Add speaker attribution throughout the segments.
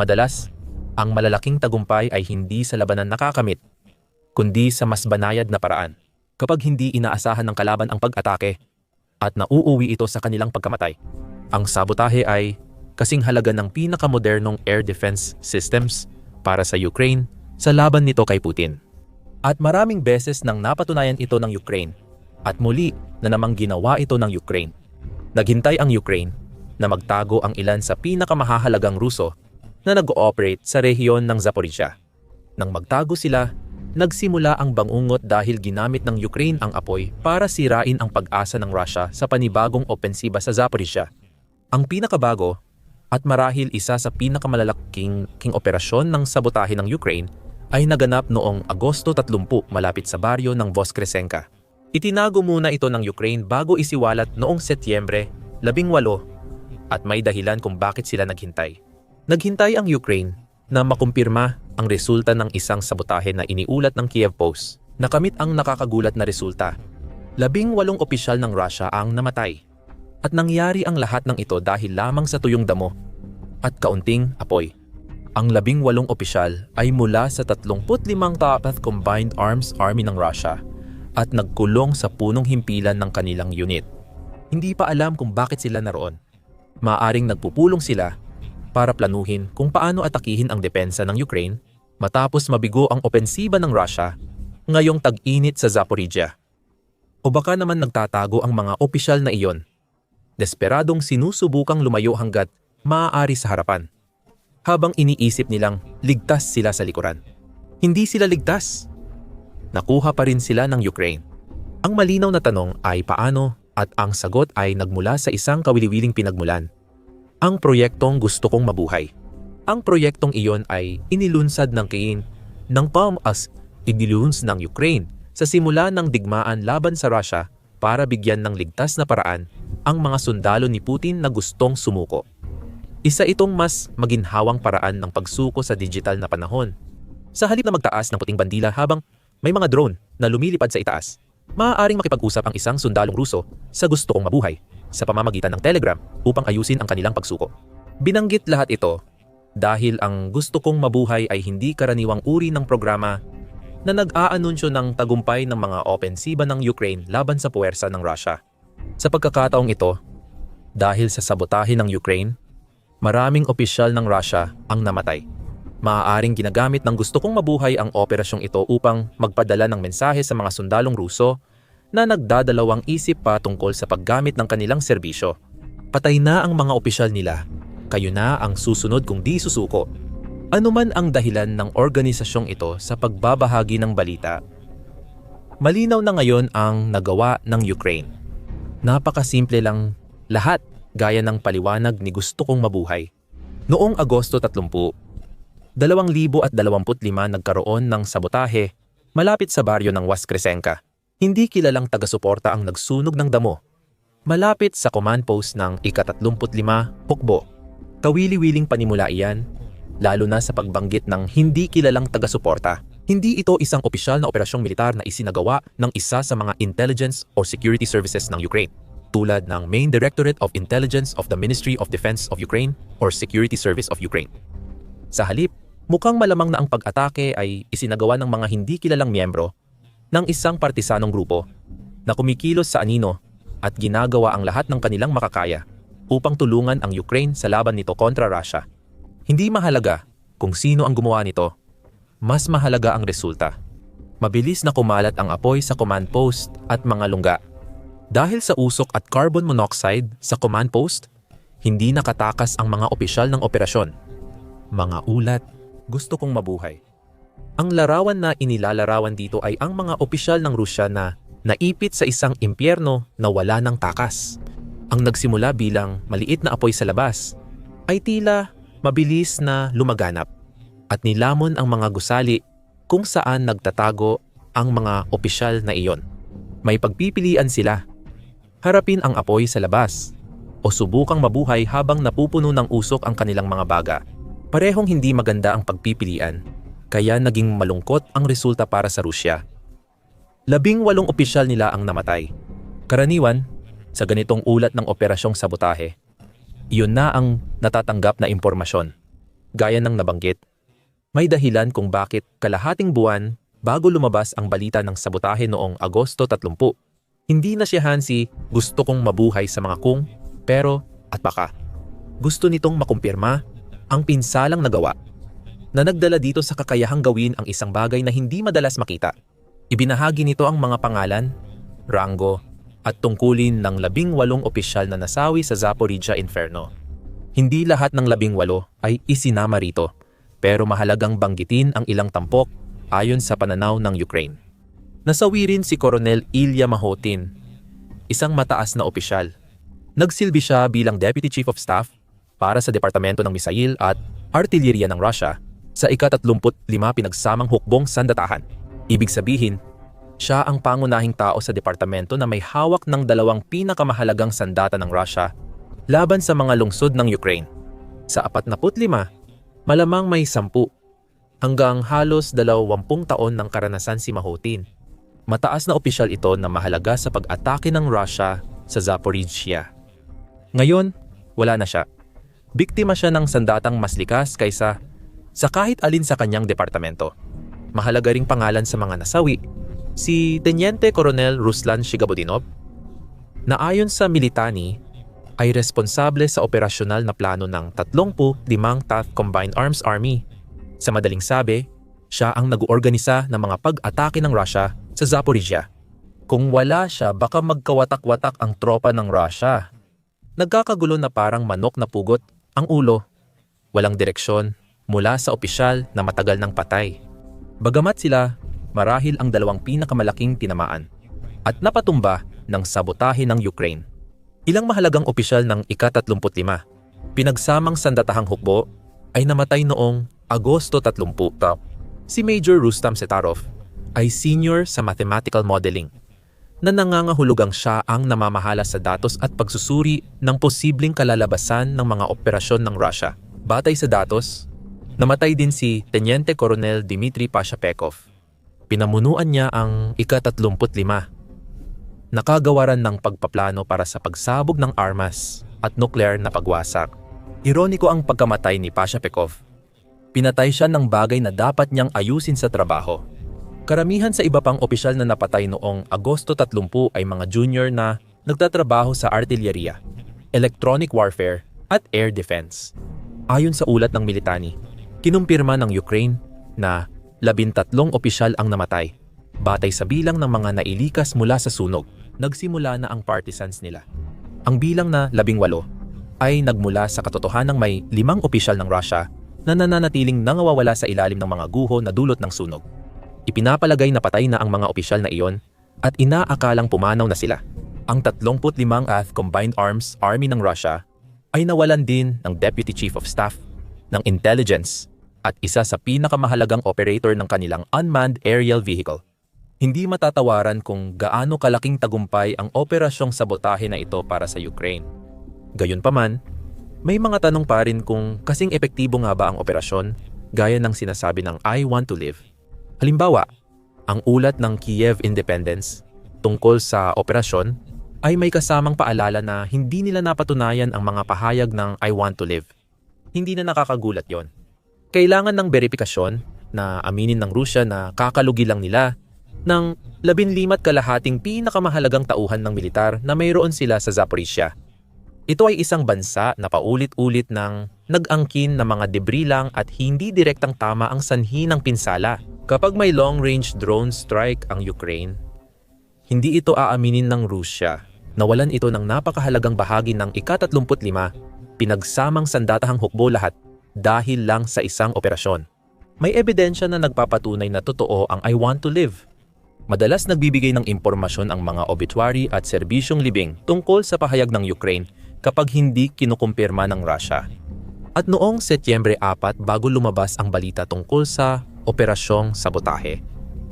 Speaker 1: Madalas, ang malalaking tagumpay ay hindi sa labanan nakakamit, kundi sa mas banayad na paraan. Kapag hindi inaasahan ng kalaban ang pag-atake at nauuwi ito sa kanilang pagkamatay. Ang sabotahe ay kasing halaga ng pinakamodernong air defense systems para sa Ukraine sa laban nito kay Putin. At maraming beses nang napatunayan ito ng Ukraine at muli na namang ginawa ito ng Ukraine. Naghintay ang Ukraine na magtago ang ilan sa pinakamahahalagang Ruso na nag-ooperate sa rehiyon ng Zaporizhia. Nang magtago sila, nagsimula ang bangungot dahil ginamit ng Ukraine ang apoy para sirain ang pag-asa ng Russia sa panibagong opensiba sa Zaporizhia. Ang pinakabago at marahil isa sa pinakamalalaking king operasyon ng sabotahe ng Ukraine ay naganap noong Agosto 30 malapit sa baryo ng Voskresenka. Itinago muna ito ng Ukraine bago isiwalat noong Setyembre 18 at may dahilan kung bakit sila naghintay. Naghintay ang Ukraine na makumpirma ang resulta ng isang sabotahe na iniulat ng Kiev Post. Nakamit ang nakakagulat na resulta. Labing walong opisyal ng Russia ang namatay. At nangyari ang lahat ng ito dahil lamang sa tuyong damo at kaunting apoy. Ang labing walong opisyal ay mula sa 35 Tapath Combined Arms Army ng Russia at nagkulong sa punong himpilan ng kanilang unit. Hindi pa alam kung bakit sila naroon. Maaring nagpupulong sila para planuhin kung paano atakihin ang depensa ng Ukraine matapos mabigo ang opensiba ng Russia ngayong tag-init sa Zaporizhia. O baka naman nagtatago ang mga opisyal na iyon desperadong sinusubukang lumayo hanggat maaari sa harapan. Habang iniisip nilang ligtas sila sa likuran. Hindi sila ligtas. Nakuha pa rin sila ng Ukraine. Ang malinaw na tanong ay paano at ang sagot ay nagmula sa isang kawiliwiling pinagmulan. Ang proyektong gusto kong mabuhay. Ang proyektong iyon ay inilunsad ng Kiev ng PAM as iniluns ng Ukraine sa simula ng digmaan laban sa Russia para bigyan ng ligtas na paraan ang mga sundalo ni Putin na gustong sumuko. Isa itong mas maginhawang paraan ng pagsuko sa digital na panahon. Sa halip na magtaas ng puting bandila habang may mga drone na lumilipad sa itaas, maaaring makipag-usap ang isang sundalong Ruso sa gusto kong mabuhay sa pamamagitan ng Telegram upang ayusin ang kanilang pagsuko. Binanggit lahat ito dahil ang gusto kong mabuhay ay hindi karaniwang uri ng programa na nag-aanunsyo ng tagumpay ng mga opensiba ng Ukraine laban sa puwersa ng Russia. Sa pagkakataong ito, dahil sa sabotahe ng Ukraine, maraming opisyal ng Russia ang namatay. Maaaring ginagamit ng gusto kong mabuhay ang operasyong ito upang magpadala ng mensahe sa mga sundalong Ruso na nagdadalawang isip pa tungkol sa paggamit ng kanilang serbisyo. Patay na ang mga opisyal nila. Kayo na ang susunod kung di susuko. Ano man ang dahilan ng organisasyong ito sa pagbabahagi ng balita, malinaw na ngayon ang nagawa ng Ukraine. Napakasimple lang lahat gaya ng paliwanag ni gusto kong mabuhay. Noong Agosto 30, 2025 nagkaroon ng sabotahe malapit sa baryo ng Waskresenka. Hindi kilalang taga-suporta ang nagsunog ng damo. Malapit sa command post ng ika-35 Pukbo. Kawili-wiling panimula iyan lalo na sa pagbanggit ng hindi kilalang taga-suporta. Hindi ito isang opisyal na operasyong militar na isinagawa ng isa sa mga intelligence or security services ng Ukraine, tulad ng Main Directorate of Intelligence of the Ministry of Defense of Ukraine or Security Service of Ukraine. Sa halip, mukhang malamang na ang pag-atake ay isinagawa ng mga hindi kilalang miyembro ng isang partisanong grupo na kumikilos sa anino at ginagawa ang lahat ng kanilang makakaya upang tulungan ang Ukraine sa laban nito kontra Russia. Hindi mahalaga kung sino ang gumawa nito. Mas mahalaga ang resulta. Mabilis na kumalat ang apoy sa command post at mga lungga. Dahil sa usok at carbon monoxide sa command post, hindi nakatakas ang mga opisyal ng operasyon. Mga ulat, gusto kong mabuhay. Ang larawan na inilalarawan dito ay ang mga opisyal ng Rusya na naipit sa isang impyerno na wala ng takas. Ang nagsimula bilang maliit na apoy sa labas ay tila mabilis na lumaganap at nilamon ang mga gusali kung saan nagtatago ang mga opisyal na iyon. May pagpipilian sila. Harapin ang apoy sa labas o subukang mabuhay habang napupuno ng usok ang kanilang mga baga. Parehong hindi maganda ang pagpipilian, kaya naging malungkot ang resulta para sa Rusya. Labing walong opisyal nila ang namatay. Karaniwan, sa ganitong ulat ng operasyong sabotahe, iyon na ang natatanggap na impormasyon. gaya ng nabanggit. May dahilan kung bakit kalahating buwan bago lumabas ang balita ng sabotahe noong Agosto 30. Hindi na si Hansi gusto kong mabuhay sa mga kung, pero at baka. Gusto nitong makumpirma ang pinsalang nagawa na nagdala dito sa kakayahang gawin ang isang bagay na hindi madalas makita. Ibinahagi nito ang mga pangalan, rango, at tungkulin ng labing walong opisyal na nasawi sa Zaporizhia Inferno. Hindi lahat ng labing walo ay isinama rito, pero mahalagang banggitin ang ilang tampok ayon sa pananaw ng Ukraine. Nasawi rin si Coronel Ilya Mahotin, isang mataas na opisyal. Nagsilbi siya bilang Deputy Chief of Staff para sa Departamento ng Misail at Artilleriya ng Russia sa ika-35 pinagsamang hukbong sandatahan. Ibig sabihin, siya ang pangunahing tao sa departamento na may hawak ng dalawang pinakamahalagang sandata ng Russia laban sa mga lungsod ng Ukraine. Sa 45, malamang may 10 hanggang halos 20 taon ng karanasan si Mahotin. Mataas na opisyal ito na mahalaga sa pag-atake ng Russia sa Zaporizhia. Ngayon, wala na siya. Biktima siya ng sandatang mas likas kaysa sa kahit alin sa kanyang departamento. Mahalaga ring pangalan sa mga nasawi, si Teniente Colonel Ruslan Shigabudinov, na ayon sa Militani ay responsable sa operasyonal na plano ng 35 TAF Combined Arms Army. Sa madaling sabi, siya ang nag-oorganisa ng mga pag-atake ng Russia sa Zaporizhia. Kung wala siya, baka magkawatak-watak ang tropa ng Russia. Nagkakagulo na parang manok na pugot ang ulo. Walang direksyon mula sa opisyal na matagal ng patay. Bagamat sila, marahil ang dalawang pinakamalaking tinamaan at napatumba ng sabotahe ng Ukraine. Ilang mahalagang opisyal ng ika-35, pinagsamang sandatahang hukbo, ay namatay noong Agosto 30. Si Major Rustam Setarov ay senior sa mathematical modeling na nangangahulugang siya ang namamahala sa datos at pagsusuri ng posibleng kalalabasan ng mga operasyon ng Russia. Batay sa datos, namatay din si Teniente Colonel Dmitry Pashapekov. Pinamunuan niya ang ika-35 nakagawaran ng pagpaplano para sa pagsabog ng armas at nuclear na pagwasak. Ironiko ang pagkamatay ni Pasha Pekov. Pinatay siya ng bagay na dapat niyang ayusin sa trabaho. Karamihan sa iba pang opisyal na napatay noong Agosto 30 ay mga junior na nagtatrabaho sa artilleria, electronic warfare at air defense. Ayon sa ulat ng Militani, kinumpirma ng Ukraine na labintatlong opisyal ang namatay batay sa bilang ng mga nailikas mula sa sunog nagsimula na ang partisans nila. Ang bilang na labing walo ay nagmula sa katotohanang may limang opisyal ng Russia na nananatiling nangawawala sa ilalim ng mga guho na dulot ng sunog. Ipinapalagay na patay na ang mga opisyal na iyon at inaakalang pumanaw na sila. Ang 35 th Combined Arms Army ng Russia ay nawalan din ng Deputy Chief of Staff, ng Intelligence, at isa sa pinakamahalagang operator ng kanilang unmanned aerial vehicle. Hindi matatawaran kung gaano kalaking tagumpay ang operasyong sabotahe na ito para sa Ukraine. Gayunpaman, may mga tanong pa rin kung kasing epektibo nga ba ang operasyon gaya ng sinasabi ng I want to live. Halimbawa, ang ulat ng Kiev Independence tungkol sa operasyon ay may kasamang paalala na hindi nila napatunayan ang mga pahayag ng I want to live. Hindi na nakakagulat yon. Kailangan ng verifikasyon na aminin ng Rusya na kakalugi lang nila ng labinlimat kalahating pinakamahalagang tauhan ng militar na mayroon sila sa Zaporizhia. Ito ay isang bansa na paulit-ulit ng nag-angkin na mga debris lang at hindi direktang tama ang sanhi ng pinsala. Kapag may long-range drone strike ang Ukraine, hindi ito aaminin ng Rusya. Nawalan ito ng napakahalagang bahagi ng ika-35 pinagsamang sandatahang hukbo lahat dahil lang sa isang operasyon. May ebidensya na nagpapatunay na totoo ang I want to live Madalas nagbibigay ng impormasyon ang mga obituary at serbisyong libing tungkol sa pahayag ng Ukraine kapag hindi kinukumpirma ng Russia. At noong Setyembre 4 bago lumabas ang balita tungkol sa operasyong sabotahe,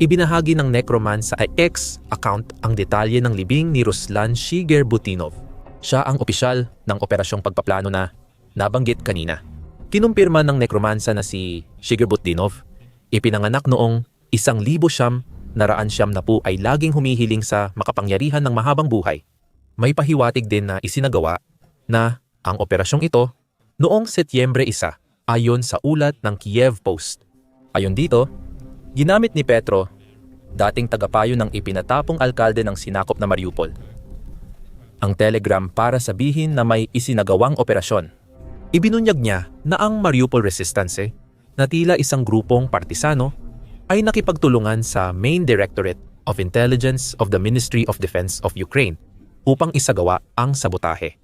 Speaker 1: ibinahagi ng Necroman sa X account ang detalye ng libing ni Ruslan Shiger Butinov. Siya ang opisyal ng operasyong pagpaplano na nabanggit kanina. Kinumpirma ng Necromansa na si Shiger Butinov, ipinanganak noong isang libo siyam naraan siyam na po ay laging humihiling sa makapangyarihan ng mahabang buhay. May pahiwatig din na isinagawa na ang operasyong ito noong Setyembre 1 ayon sa ulat ng Kiev Post. Ayon dito, ginamit ni Petro, dating tagapayo ng ipinatapong alkalde ng sinakop na Mariupol, ang telegram para sabihin na may isinagawang operasyon. Ibinunyag niya na ang Mariupol Resistance, na tila isang grupong partisano, ay nakipagtulungan sa Main Directorate of Intelligence of the Ministry of Defense of Ukraine upang isagawa ang sabotahe.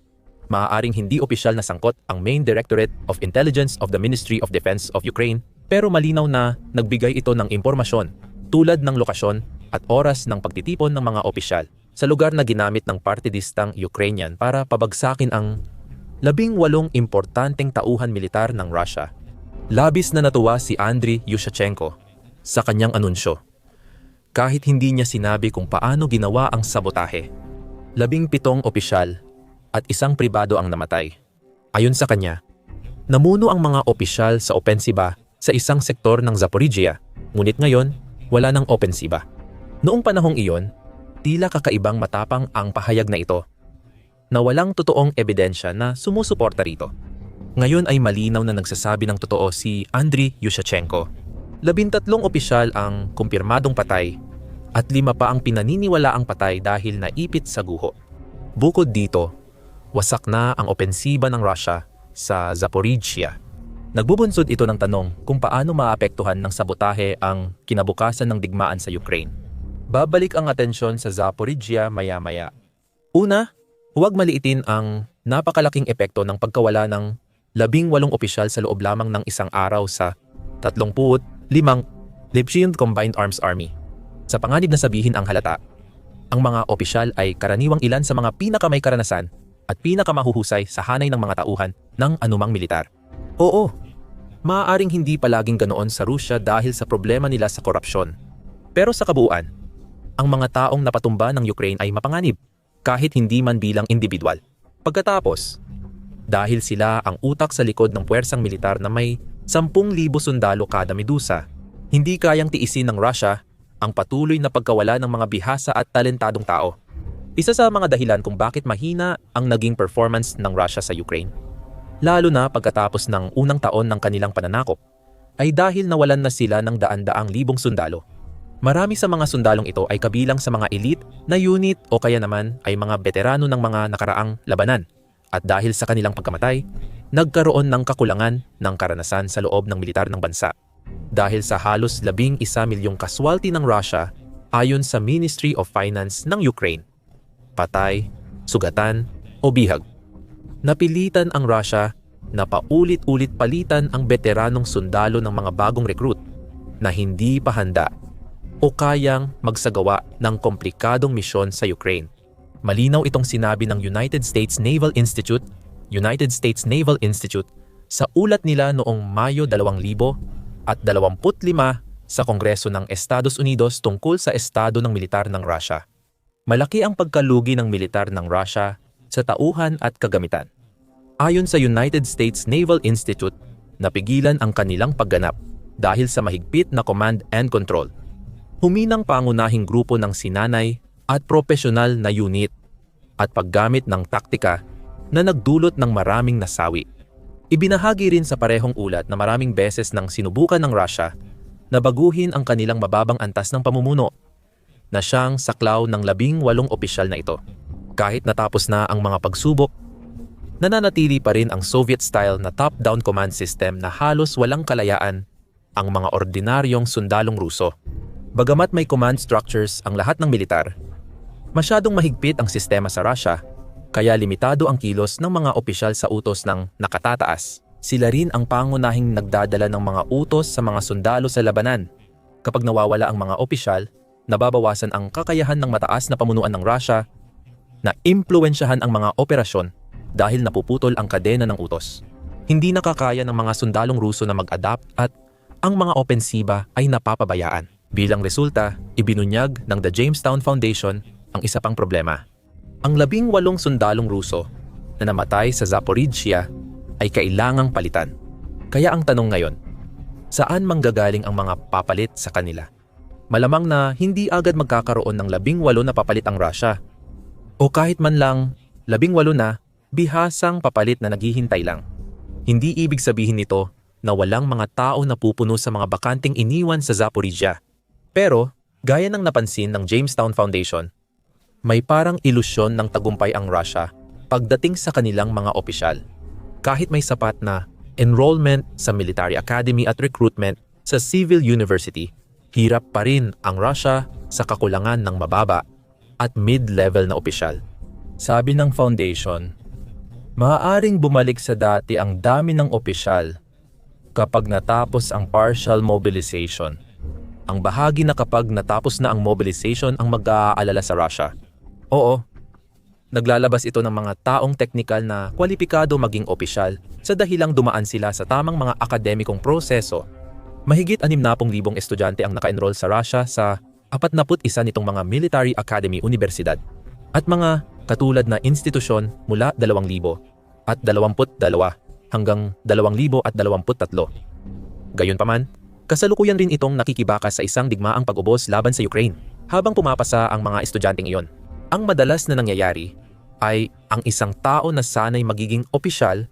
Speaker 1: Maaaring hindi opisyal na sangkot ang Main Directorate of Intelligence of the Ministry of Defense of Ukraine pero malinaw na nagbigay ito ng impormasyon tulad ng lokasyon at oras ng pagtitipon ng mga opisyal sa lugar na ginamit ng partidistang Ukrainian para pabagsakin ang labing walong importanteng tauhan militar ng Russia. Labis na natuwa si Andriy Yushchenko sa kanyang anunsyo. Kahit hindi niya sinabi kung paano ginawa ang sabotahe. Labing pitong opisyal at isang pribado ang namatay. Ayon sa kanya, namuno ang mga opisyal sa opensiba sa isang sektor ng Zaporizhia, ngunit ngayon wala nang opensiba. Noong panahong iyon, tila kakaibang matapang ang pahayag na ito na walang totoong ebidensya na sumusuporta rito. Ngayon ay malinaw na nagsasabi ng totoo si Andriy Yushchenko. Labintatlong opisyal ang kumpirmadong patay at lima pa ang pinaniniwala ang patay dahil naipit sa guho. Bukod dito, wasak na ang opensiba ng Russia sa Zaporizhia. Nagbubunsod ito ng tanong kung paano maapektuhan ng sabotahe ang kinabukasan ng digmaan sa Ukraine babalik ang atensyon sa Zaporizhia maya-maya. Una, huwag maliitin ang napakalaking epekto ng pagkawala ng labing walong opisyal sa loob lamang ng isang araw sa 35 Lipshian Combined Arms Army. Sa panganib na sabihin ang halata, ang mga opisyal ay karaniwang ilan sa mga pinakamay karanasan at pinakamahuhusay sa hanay ng mga tauhan ng anumang militar. Oo, maaaring hindi palaging ganoon sa Rusya dahil sa problema nila sa korupsyon. Pero sa kabuuan, ang mga taong napatumba ng Ukraine ay mapanganib, kahit hindi man bilang individual. Pagkatapos, dahil sila ang utak sa likod ng puwersang militar na may 10,000 sundalo kada medusa, hindi kayang tiisin ng Russia ang patuloy na pagkawala ng mga bihasa at talentadong tao. Isa sa mga dahilan kung bakit mahina ang naging performance ng Russia sa Ukraine, lalo na pagkatapos ng unang taon ng kanilang pananakop, ay dahil nawalan na sila ng daan-daang libong sundalo. Marami sa mga sundalong ito ay kabilang sa mga elite na unit o kaya naman ay mga veterano ng mga nakaraang labanan. At dahil sa kanilang pagkamatay, nagkaroon ng kakulangan ng karanasan sa loob ng militar ng bansa. Dahil sa halos labing isa milyong kaswalty ng Russia ayon sa Ministry of Finance ng Ukraine. Patay, sugatan o bihag. Napilitan ang Russia na paulit-ulit palitan ang veteranong sundalo ng mga bagong recruit na hindi pa handa o kayang magsagawa ng komplikadong misyon sa Ukraine. Malinaw itong sinabi ng United States Naval Institute, United States Naval Institute sa ulat nila noong Mayo 2000 at 25 sa Kongreso ng Estados Unidos tungkol sa estado ng militar ng Russia. Malaki ang pagkalugi ng militar ng Russia sa tauhan at kagamitan. Ayon sa United States Naval Institute, napigilan ang kanilang pagganap dahil sa mahigpit na command and control huminang pangunahing grupo ng sinanay at profesional na unit at paggamit ng taktika na nagdulot ng maraming nasawi. Ibinahagi rin sa parehong ulat na maraming beses nang sinubukan ng Russia na baguhin ang kanilang mababang antas ng pamumuno na siyang saklaw ng labing walong opisyal na ito. Kahit natapos na ang mga pagsubok, nananatili pa rin ang Soviet-style na top-down command system na halos walang kalayaan ang mga ordinaryong sundalong Ruso. Bagamat may command structures ang lahat ng militar, masyadong mahigpit ang sistema sa Russia, kaya limitado ang kilos ng mga opisyal sa utos ng nakatataas. Sila rin ang pangunahing nagdadala ng mga utos sa mga sundalo sa labanan. Kapag nawawala ang mga opisyal, nababawasan ang kakayahan ng mataas na pamunuan ng Russia na impluensyahan ang mga operasyon dahil napuputol ang kadena ng utos. Hindi nakakaya ng mga sundalong Ruso na mag-adapt at ang mga opensiba ay napapabayaan. Bilang resulta, ibinunyag ng The Jamestown Foundation ang isa pang problema. Ang labing walong sundalong Ruso na namatay sa Zaporizhia ay kailangang palitan. Kaya ang tanong ngayon, saan manggagaling ang mga papalit sa kanila? Malamang na hindi agad magkakaroon ng labing walo na papalit ang Russia. O kahit man lang labing walo na bihasang papalit na naghihintay lang. Hindi ibig sabihin nito na walang mga tao na pupuno sa mga bakanting iniwan sa Zaporizhia. Pero, gaya ng napansin ng Jamestown Foundation, may parang ilusyon ng tagumpay ang Russia pagdating sa kanilang mga opisyal. Kahit may sapat na enrollment sa military academy at recruitment sa civil university, hirap pa rin ang Russia sa kakulangan ng mababa at mid-level na opisyal. Sabi ng foundation, maaaring bumalik sa dati ang dami ng opisyal kapag natapos ang partial mobilization. Ang bahagi na kapag natapos na ang mobilization ang mag-aalala sa Russia. Oo, naglalabas ito ng mga taong teknikal na kwalipikado maging opisyal sa dahilang dumaan sila sa tamang mga akademikong proseso. Mahigit 60,000 estudyante ang naka-enroll sa Russia sa 41 nitong mga military academy universidad at mga katulad na institusyon mula 2,000 at 22 hanggang 2023. Gayunpaman, kasalukuyan rin itong nakikibaka sa isang digmaang pag-ubos laban sa Ukraine habang pumapasa ang mga estudyanteng iyon. Ang madalas na nangyayari ay ang isang tao na sanay magiging opisyal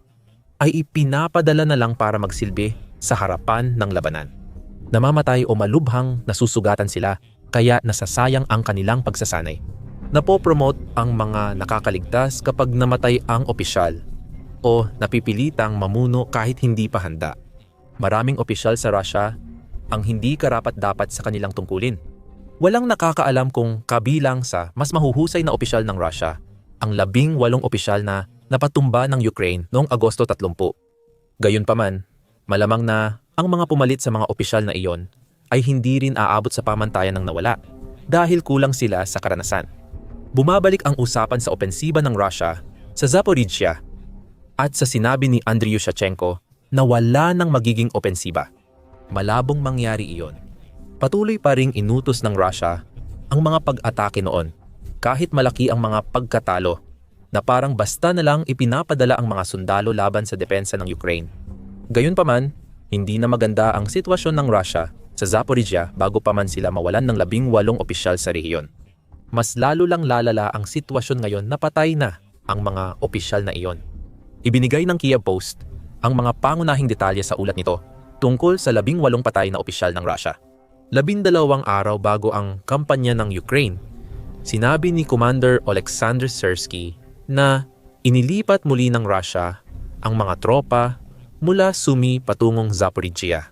Speaker 1: ay ipinapadala na lang para magsilbi sa harapan ng labanan. Namamatay o malubhang nasusugatan sila kaya nasasayang ang kanilang pagsasanay. Napopromote ang mga nakakaligtas kapag namatay ang opisyal o napipilitang mamuno kahit hindi pa handa. Maraming opisyal sa Russia ang hindi karapat-dapat sa kanilang tungkulin. Walang nakakaalam kung kabilang sa mas mahuhusay na opisyal ng Russia ang labing walong opisyal na napatumba ng Ukraine noong Agosto 30. Gayunpaman, malamang na ang mga pumalit sa mga opisyal na iyon ay hindi rin aabot sa pamantayan ng nawala dahil kulang sila sa karanasan. Bumabalik ang usapan sa opensiba ng Russia sa Zaporizhia at sa sinabi ni Andriy Shachenko na wala nang magiging opensiba. Malabong mangyari iyon. Patuloy pa ring inutos ng Russia ang mga pag-atake noon kahit malaki ang mga pagkatalo na parang basta na lang ipinapadala ang mga sundalo laban sa depensa ng Ukraine. Gayunpaman, hindi na maganda ang sitwasyon ng Russia sa Zaporizhia bago pa man sila mawalan ng labing walong opisyal sa rehiyon. Mas lalo lang lalala ang sitwasyon ngayon na patay na ang mga opisyal na iyon. Ibinigay ng Kiev Post ang mga pangunahing detalye sa ulat nito tungkol sa labing walong patay na opisyal ng Russia. Labindalawang araw bago ang kampanya ng Ukraine, sinabi ni Commander Alexander Sersky na inilipat muli ng Russia ang mga tropa mula Sumi patungong Zaporizhia.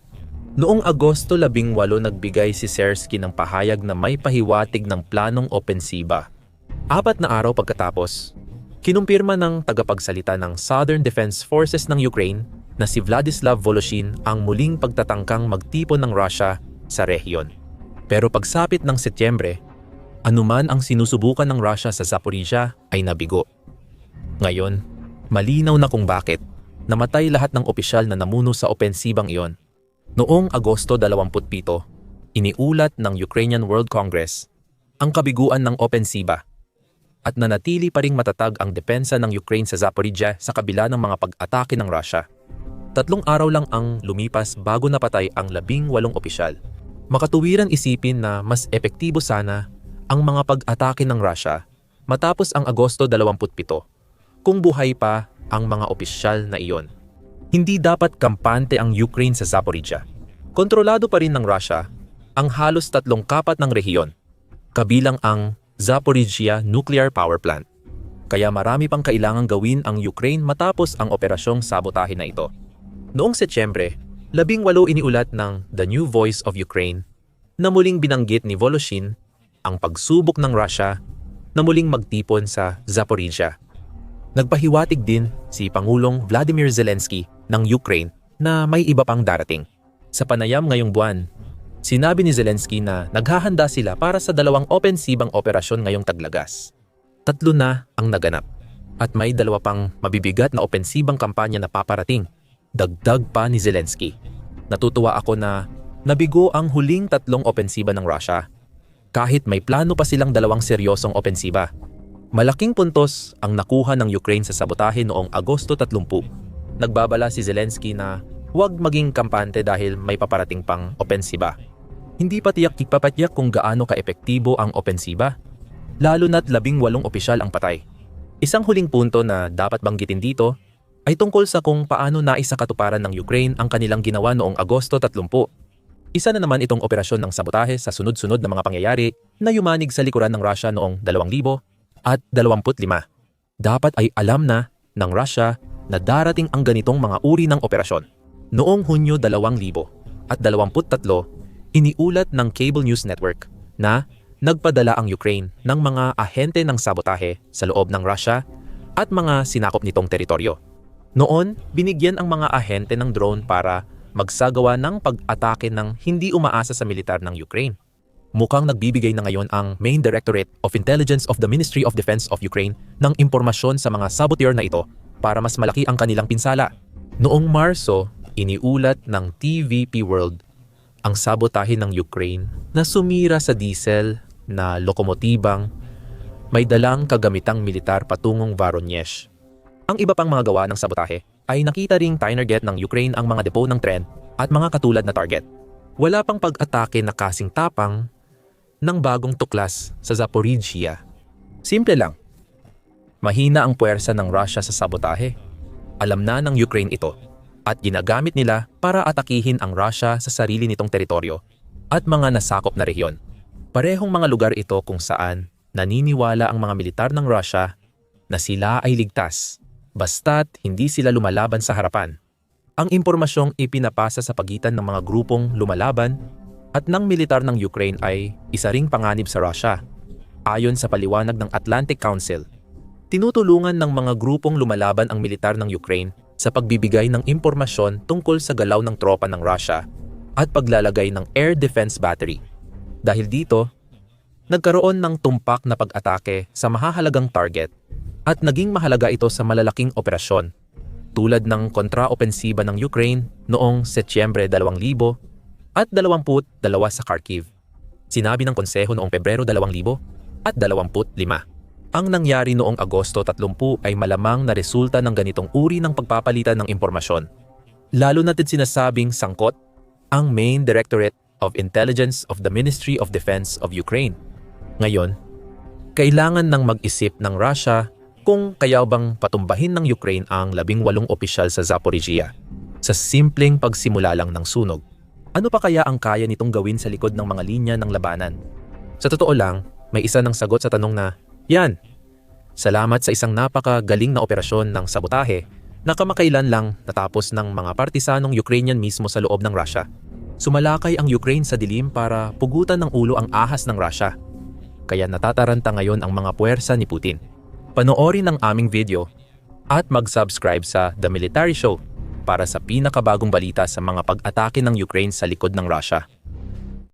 Speaker 1: Noong Agosto 18 nagbigay si Sersky ng pahayag na may pahiwatig ng planong opensiba. Apat na araw pagkatapos, Kinumpirma ng tagapagsalita ng Southern Defense Forces ng Ukraine na si Vladislav Voloshin ang muling pagtatangkang magtipon ng Russia sa rehiyon. Pero pagsapit ng Setyembre, anuman ang sinusubukan ng Russia sa Zaporizhia ay nabigo. Ngayon, malinaw na kung bakit namatay lahat ng opisyal na namuno sa opensibang iyon. Noong Agosto 27, iniulat ng Ukrainian World Congress ang kabiguan ng opensiba at nanatili pa ring matatag ang depensa ng Ukraine sa Zaporizhia sa kabila ng mga pag-atake ng Russia. Tatlong araw lang ang lumipas bago napatay ang labing walong opisyal. Makatuwiran isipin na mas epektibo sana ang mga pag-atake ng Russia matapos ang Agosto 27 kung buhay pa ang mga opisyal na iyon. Hindi dapat kampante ang Ukraine sa Zaporizhia. Kontrolado pa rin ng Russia ang halos tatlong kapat ng rehiyon, kabilang ang Zaporizhia Nuclear Power Plant. Kaya marami pang kailangang gawin ang Ukraine matapos ang operasyong sabotahe na ito. Noong Setyembre, labing walo iniulat ng The New Voice of Ukraine na muling binanggit ni Voloshin ang pagsubok ng Russia na muling magtipon sa Zaporizhia. Nagpahiwatig din si Pangulong Vladimir Zelensky ng Ukraine na may iba pang darating. Sa panayam ngayong buwan, Sinabi ni Zelensky na naghahanda sila para sa dalawang opensibang operasyon ngayong taglagas. Tatlo na ang naganap at may dalawa pang mabibigat na opensibang kampanya na paparating. Dagdag pa ni Zelensky. Natutuwa ako na nabigo ang huling tatlong opensiba ng Russia kahit may plano pa silang dalawang seryosong opensiba. Malaking puntos ang nakuha ng Ukraine sa sabotahe noong Agosto 30. Nagbabala si Zelensky na huwag maging kampante dahil may paparating pang opensiba. Hindi pa tiyak ipapatyak kung gaano kaepektibo ang opensiba, lalo na't labing walong opisyal ang patay. Isang huling punto na dapat banggitin dito ay tungkol sa kung paano naisakatuparan ng Ukraine ang kanilang ginawa noong Agosto 30. Isa na naman itong operasyon ng sabotahe sa sunod-sunod na mga pangyayari na yumanig sa likuran ng Russia noong 2000 at 25. Dapat ay alam na ng Russia na darating ang ganitong mga uri ng operasyon. Noong Hunyo 2000 at 23, iniulat ng Cable News Network na nagpadala ang Ukraine ng mga ahente ng sabotahe sa loob ng Russia at mga sinakop nitong teritoryo. Noon, binigyan ang mga ahente ng drone para magsagawa ng pag-atake ng hindi umaasa sa militar ng Ukraine. Mukhang nagbibigay na ngayon ang Main Directorate of Intelligence of the Ministry of Defense of Ukraine ng impormasyon sa mga saboteur na ito para mas malaki ang kanilang pinsala. Noong Marso, iniulat ng TVP World ang sabotahe ng Ukraine na sumira sa diesel na lokomotibang may dalang kagamitang militar patungong Voronezh. Ang iba pang mga gawa ng sabotahe ay nakita ring tinerget ng Ukraine ang mga depo ng tren at mga katulad na target. Wala pang pag-atake na kasing tapang ng bagong tuklas sa Zaporizhia. Simple lang. Mahina ang puwersa ng Russia sa sabotahe. Alam na ng Ukraine ito at ginagamit nila para atakihin ang Russia sa sarili nitong teritoryo at mga nasakop na rehiyon. Parehong mga lugar ito kung saan naniniwala ang mga militar ng Russia na sila ay ligtas basta't hindi sila lumalaban sa harapan. Ang impormasyong ipinapasa sa pagitan ng mga grupong lumalaban at ng militar ng Ukraine ay isa ring panganib sa Russia. Ayon sa paliwanag ng Atlantic Council, tinutulungan ng mga grupong lumalaban ang militar ng Ukraine sa pagbibigay ng impormasyon tungkol sa galaw ng tropa ng Russia at paglalagay ng air defense battery. Dahil dito, nagkaroon ng tumpak na pag-atake sa mahahalagang target at naging mahalaga ito sa malalaking operasyon tulad ng kontraopensiba ng Ukraine noong Setyembre 2000 at 22 sa Kharkiv. Sinabi ng konseho noong Pebrero 2000 at 25. Ang nangyari noong Agosto 30 ay malamang na resulta ng ganitong uri ng pagpapalitan ng impormasyon. Lalo natin sinasabing sangkot ang Main Directorate of Intelligence of the Ministry of Defense of Ukraine. Ngayon, kailangan ng mag-isip ng Russia kung kaya bang patumbahin ng Ukraine ang labing walong opisyal sa Zaporizhia sa simpleng pagsimula lang ng sunog. Ano pa kaya ang kaya nitong gawin sa likod ng mga linya ng labanan? Sa totoo lang, may isa ng sagot sa tanong na, yan, salamat sa isang napakagaling na operasyon ng sabotahe na kamakailan lang natapos ng mga partisanong Ukrainian mismo sa loob ng Russia. Sumalakay ang Ukraine sa dilim para pugutan ng ulo ang ahas ng Russia. Kaya natataranta ngayon ang mga puwersa ni Putin. Panoorin ang aming video at mag-subscribe sa The Military Show para sa pinakabagong balita sa mga pag-atake ng Ukraine sa likod ng Russia.